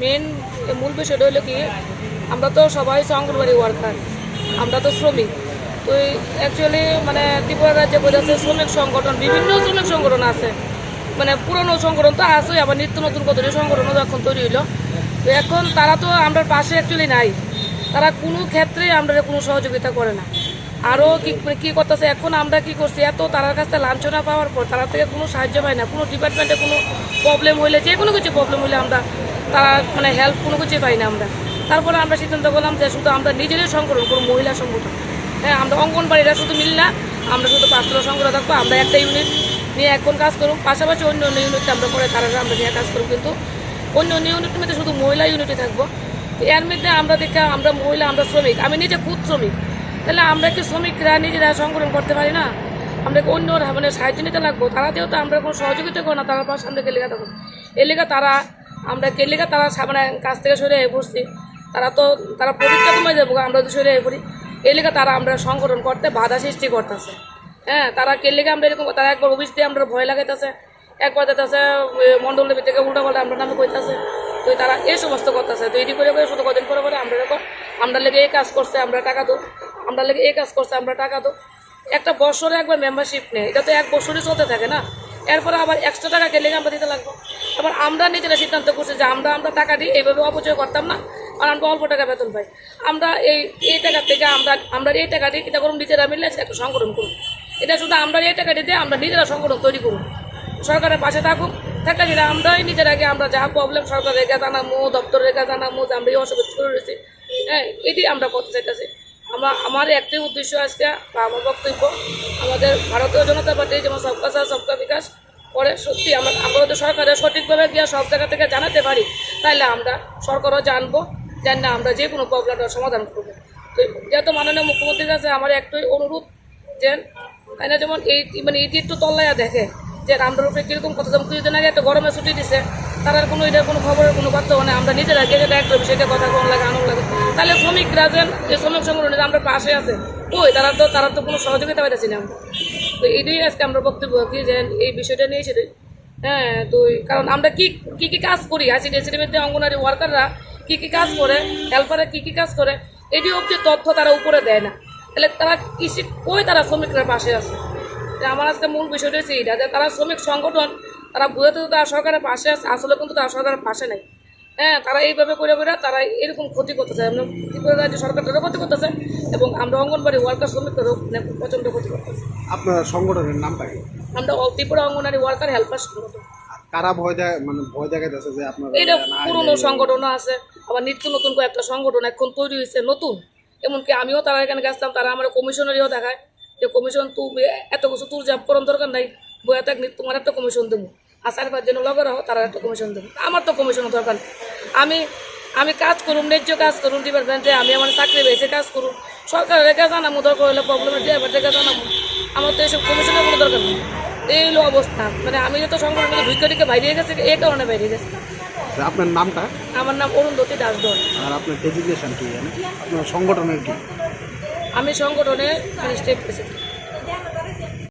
Main মূল বিষয়টা হলো কি, আমরা তো সবাই অঙ্গনবাড়ি ওয়ার্কার আমরা তো শ্রমিক। তো অ্যাকচুয়ালি মানে ত্রিপুরা রাজ্যে বোঝাচ্ছে শ্রমিক সংগঠন, বিভিন্ন শ্রমিক সংগঠন আছে। মানে পুরনো সংগঠন তো আছে আবার নিত্য নতুন কত সংগঠনও যখন তৈরি হইল। তো এখন তারা তো আমরা পাশে অ্যাকচুয়ালি নাই। তারা কোনো ক্ষেত্রে আমরা কোনো সহযোগিতা করে না। আরও কি কি করতেছে? এখন আমরা কি করছি? এত তার কাছ লাঞ্ছনা পাওয়ার পর তারা থেকে কোনো সাহায্য পাই না। কোনো ডিপার্টমেন্টে কোনো প্রবলেম হইলে, যে কোনো কিছু প্রবলেম হইলে আমরা তারা মানে হেল্প কোনো কিছুই পাই না আমরা। তারপরে আমরা সিদ্ধান্ত করলাম যে শুধু আমরা নিজেরাই সংগঠন কোনো মহিলা সংগঠন। হ্যাঁ আমরা অঙ্গনবাড়িরা শুধু মিল না, আমরা শুধু পাঁচতলা সংগঠন থাকব, আমরা একটা ইউনিট নিয়ে এখন কাজ করুক পাশাপাশি অন্য অন্য ইউনিটে আমরা করে তারা আমরা নিয়ে কাজ করুক কিন্তু অন্য অন্য ইউনিটের মধ্যে শুধু মহিলা ইউনিটে থাকব। এর মধ্যে আমরা দেখে আমরা মহিলা, আমরা শ্রমিক। আমি নিজে খুব শ্রমিক। তাহলে আমরা কি শ্রমিকরা নিজেরা সংগঠন করতে পারি না? আমরা অন্য মানে সাহায্য নিতে লাগবো? তারা যেহেতু আমরা কোনো সহযোগিতা করো না, তারা পাশে আমরা কেলিকা থাকব এলাকা তারা, আমরা কেলিকা তারা মানে কাছ থেকে সরে বসছি তারা তো, তারা প্রতিজ্ঞা তোমায় যাব আমরা তো সরে পড়ি। এলাকা তারা আমরা সংগঠন করতে বাধা সৃষ্টি করতেছে। হ্যাঁ তারা কেলিকা আমরা এরকম, তারা একবার অফিস দিয়ে আমরা ভয় লাগাইতেছে, একবার যেতেছে মন্ডলের ভিতরে উল্টা পাল্টা আমরা নামে কইতাছে। তো তারা এই সমস্ত করতেছে। তো এটি করে করে, শুধু কদিন পরে পরে আমরা এরকম, আমরা লেগে এই কাজ করছে, আমরা টাকা দো আমরা লেগে এই কাজ করছে, আমরা টাকা দো একটা বছরে একবার মেম্বারশিপ নেই, এটা তো এক বছরই চলতে থাকে না। এরপরে আবার একশো টাকা গেলে আমরা দিতে লাগবো? এবার আমরা নিজেরা সিদ্ধান্ত করছি যে আমরা আমরা টাকা দিই এইভাবে অপচয় করতাম না, আর আমরা অল্প টাকা বেতন পাই। আমরা এই এই টাকা থেকে আমরা আমরা এই টাকা দিই এটা করুন, নিজেরা মিলে একটা সংগঠন করুন। এটা শুধু আমরা এই টাকা দিয়ে আমরা নিজেরা সংগঠন তৈরি করুন। সরকারের পাশে থাকুক থাকলে যেটা আমরাই নিজের আগে আমরা যা প্রবলেম সরকার রেখা জানামো দপ্তর রেখা জানামো যে আমরা এই অসুবিধা করে রয়েছি হ্যাঁ এটি আমরা করতে চাইতেছি। আমরা একটাই উদ্দেশ্য আজকে বা আমার বক্তব্য, আমাদের ভারতীয় জনতা পার্টি যেমন সবকা সাথ, সবকা বিকাশ করে, সত্যি আমরা আমরা যদি সরকারের সঠিকভাবে গিয়ে সব জায়গা থেকে জানাতে পারি। তাহলে আমরা সরকারও জানব জান না, আমরা যে কোনো প্রবলেমটার সমাধান করব। তো যেহেতু মাননীয় মুখ্যমন্ত্রীর কাছে আমার একটাই অনুরোধ যে এনে যেমন এই মানে এটি একটু তল্লাইয়া দেখে যে আমরা উপরে কীরকম কথা, যেমন কিছুদিন আগে একটা গরমে ছুটি দিছে, তার কোনো এটার কোনো খবরের কোনো কথা মানে আমরা নিজেরা যেটা একটা সেটা কথা কোন লাগে, আনন্দ তাহলে শ্রমিকরা যেন যে শ্রমিক সংগঠনে যে আমরা পাশে আছে ওই তারা তো তারা তো কোনো সহযোগিতা পাইতেছি না। তো এইটাই আজকে আমরা বক্তব্য কি যে এই বিষয়টা নিয়ে সেটাই হ্যাঁ তো কারণ আমরা কি কি কি কাজ করি? আছি ডেসির মধ্যে অঙ্গনারী ওয়ার্কাররা কী কী কাজ করে? হেল্পাররা কী কী কাজ করে? এটি অব্দি তথ্য তারা উপরে দেয় না। তাহলে তারা কৃষি কই তারা শ্রমিকরা পাশে আছে? যে আমার আজকে মূল বিষয়টা হচ্ছে এইটা, যে তারা শ্রমিক সংগঠন, তারা বুঝাতে তো তারা সরকারের পাশে আছে, আসলে কিন্তু তারা সরকারের পাশে নেই। হ্যাঁ তারা এইভাবে করে করে তারা এরকম ক্ষতি করতেছে। আমরা ত্রিপুরা রাজ্য সরকারেরও ক্ষতি করতেছে এবং আমরা অঙ্গনবাড়ি ওয়ার্কার শ্রমিকদেরও মানে প্রচণ্ড ক্ষতি করতেছে। আপনার সংগঠনের নামটা কি? আমরা ত্রিপুরা অঙ্গনবাড়ি ওয়ার্কার হেল্পার সংগঠন। কারা ভয় দেয় মানে ভয় দেখাইতেছে যে আপনার এটা পুরনো সংগঠনও আছে আবার নিত্য নতুন কয়েকটা সংগঠন এখন তৈরি হয়েছে নতুন। এমনকি আমিও তারা এখানে গেছিলাম তারা আমার কমিশনারিও দেখায় যে কমিশন তুমি এত কিছু তোর যাব করার দরকার নাই বইয়া থাক তোমার একটা কমিশন দেবো। আর পাঁচজন লগে রাখো তারা একটা কমিশন দেবো। আমার তো কমিশনের দরকার আমি আমি কাজ করুন ন্যায্য কাজ করুন ডিপার্টমেন্টে আমি আমার চাকরি পেয়েছে কাজ করুন সরকারের রেখে জানাব দরকার হলে প্রবলেমের ড্রাইভার রেখে জানাব আমার তো এইসব কমিশনের কোনো দরকার নেই। এই হলো অবস্থা। মানে আমি তো সংগঠন ঢুকে ঢুকে বাইরে গেছে এই কারণে বাইরে গেছে। আপনার নামটা? আমার নাম অরুন্ধতী দাসদল আর আপনার ডেজিগনেশন কি? জানেন আপনার সংগঠনের কি? আমি সংগঠনের স্টেট প্রেসিডেন্ট